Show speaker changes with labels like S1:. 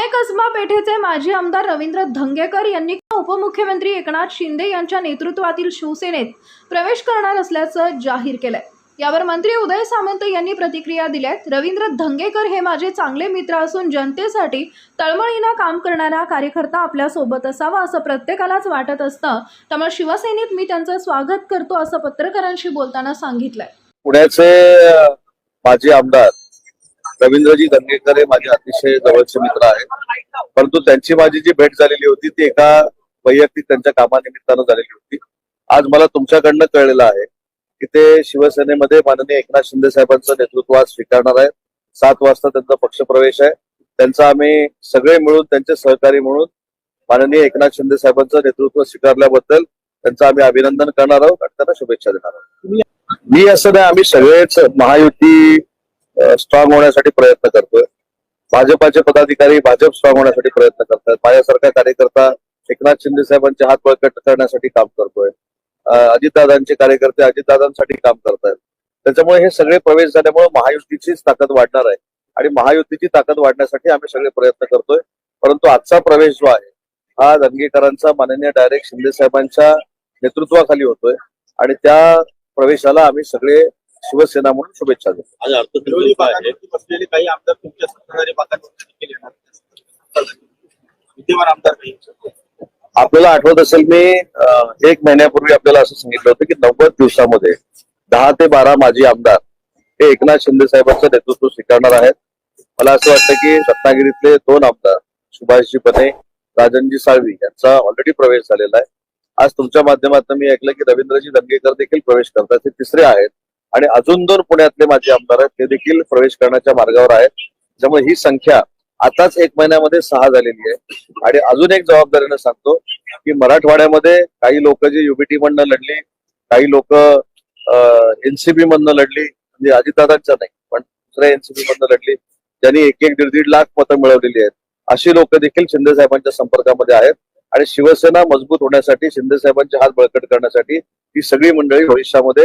S1: पुणे कसबा पेठेचे माजी आमदार रवींद्र धंगेकर यांनी उपमुख्यमंत्री एकनाथ शिंदे यांच्या नेतृत्वातील शिवसेनेत प्रवेश करणार असल्याचं जाहीर केलंय. यावर मंत्री उदय सामंत यांनी प्रतिक्रिया दिल्यात. रवींद्र धंगेकर हे माझे चांगले मित्र असून जनतेसाठी तळमळीनं काम करणारा कार्यकर्ता आपल्यासोबत असावा असं प्रत्येकालाच वाटत असतं. त्यामुळे शिवसेनेत मी त्यांचं स्वागत करतो असं पत्रकारांशी बोलताना सांगितलंय.
S2: पुण्याचे माजी आमदार रवींद्रजी दंगेकर हे माझे अतिशय जवळचे मित्र आहेत. परंतु त्यांची माझी जी भेट झालेली होती ती एका वैयक्तिक त्यांच्या कामानिमित्तानं झालेली होती. आज मला तुमच्याकडनं कळलेलं आहे की ते शिवसेनेमध्ये माननीय एकनाथ शिंदे साहेबांचं नेतृत्व आज स्वीकारणार आहेत. सात वाजता त्यांचा पक्षप्रवेश आहे. त्यांचा आम्ही सगळे मिळून त्यांचे सहकारी म्हणून माननीय एकनाथ शिंदे साहेबांचं नेतृत्व स्वीकारल्याबद्दल त्यांचं आम्ही अभिनंदन करणार आहोत आणि त्यांना शुभेच्छा देणार आहोत. मी असं नाही आम्ही सगळेच महायुती स्ट्रॉंग होण्यासाठी प्रयत्न करतोय. भाजपाचे पदाधिकारी भाजप स्ट्रॉंग होण्यासाठी प्रयत्न करतात. माझ्यासारखा कार्यकर्ता एकनाथ शिंदे साहेबांचे हात बळकट करण्यासाठी काम करतोय. अजितदादांचे कार्यकर्ते अजितदादांसाठी काम करतायत. त्याच्यामुळे हे सगळे प्रवेश झाल्यामुळे महायुतीचीच ताकद वाढणार आहे. आणि महायुतीची ताकद वाढण्यासाठी आम्ही सगळे प्रयत्न करतोय. परंतु आजचा प्रवेश जो आहे हा दंगेकरांचा माननीय डायरेक्ट शिंदे साहेबांच्या नेतृत्वाखाली होतोय. आणि त्या प्रवेशाला आम्ही सगळे शिवसेना म्हणून शुभेच्छा आपल्याला आठवत असेल मी एक महिन्यापूर्वी आपल्याला असं सांगितलं होतं की नव्वद दिवसामध्ये दहा ते बारा माजी आमदार हे एकनाथ शिंदे साहेबांचं नेतृत्व स्वीकारणार आहेत. मला असं वाटतं की रत्नागिरीतले दोन आमदार सुभाषजी बने राजनजी साळवी यांचा ऑलरेडी प्रवेश झालेला आहे. आज तुमच्या माध्यमातून मी ऐकलं की रवींद्रजी दंगेकर देखील प्रवेश करतात. ते तिसरे आहेत. आणि अजून दोन पुण्यातले माजी आमदार आहेत ते देखील प्रवेश करण्याच्या मार्गावर आहेत. त्यामुळे ही संख्या आताच एक महिन्यामध्ये सहा झालेली आहे. आणि अजून एक जबाबदारीनं सांगतो की मराठवाड्यामध्ये काही लोक जी युबीटी मधनं लढली काही लोक एनसीबी मधनं लढली म्हणजे अजितदादांच्या नाही पण दुसऱ्या एनसीबी मधनं लढली त्यांनी एक एक दीड दीड लाख मतं मिळवलेली आहेत. अशी लोक देखील शिंदे साहेबांच्या संपर्कामध्ये आहेत. आणि शिवसेना मजबूत होण्यासाठी शिंदे साहेबांचे हात बळकट करण्यासाठी ही सगळी मंडळी भविष्यामध्ये